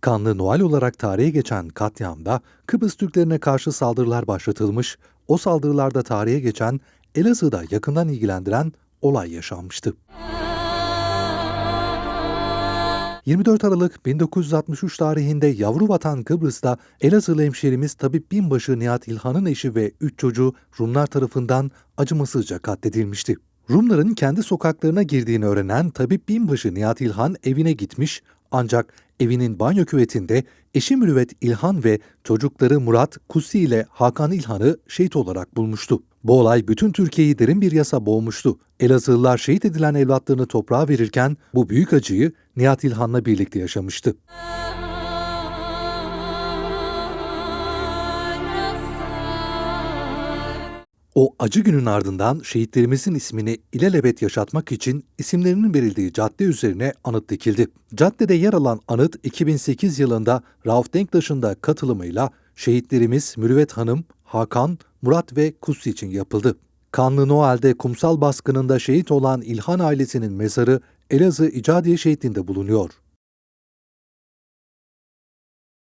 Kanlı Noel olarak tarihe geçen katliamda Kıbrıs Türklerine karşı saldırılar başlatılmış, o saldırılarda tarihe geçen Elazığ'da yakından ilgilendiren olay yaşanmıştı. 24 Aralık 1963 tarihinde yavru vatan Kıbrıs'ta Elazığlı hemşerimiz Tabip Binbaşı Nihat İlhan'ın eşi ve 3 çocuğu Rumlar tarafından acımasızca katledilmişti. Rumların kendi sokaklarına girdiğini öğrenen Tabip Binbaşı Nihat İlhan evine gitmiş ancak evinin banyo küvetinde eşi Mürüvvet İlhan ve çocukları Murat, Kusi ile Hakan İlhan'ı şehit olarak bulmuştu. Bu olay bütün Türkiye'yi derin bir yasa boğmuştu. Elazığlılar şehit edilen evlatlarını toprağa verirken bu büyük acıyı Nihat İlhan'la birlikte yaşamıştı. O acı günün ardından şehitlerimizin ismini ilelebet yaşatmak için isimlerinin verildiği cadde üzerine anıt dikildi. Caddede yer alan anıt 2008 yılında Rauf Denktaş'ın da katılımıyla şehitlerimiz Mürüvvet Hanım, Hakan, Murat ve Kutsi için yapıldı. Kanlı Noel'de kumsal baskınında şehit olan İlhan ailesinin mezarı Elazığ İcadiye Şehitliği'nde bulunuyor.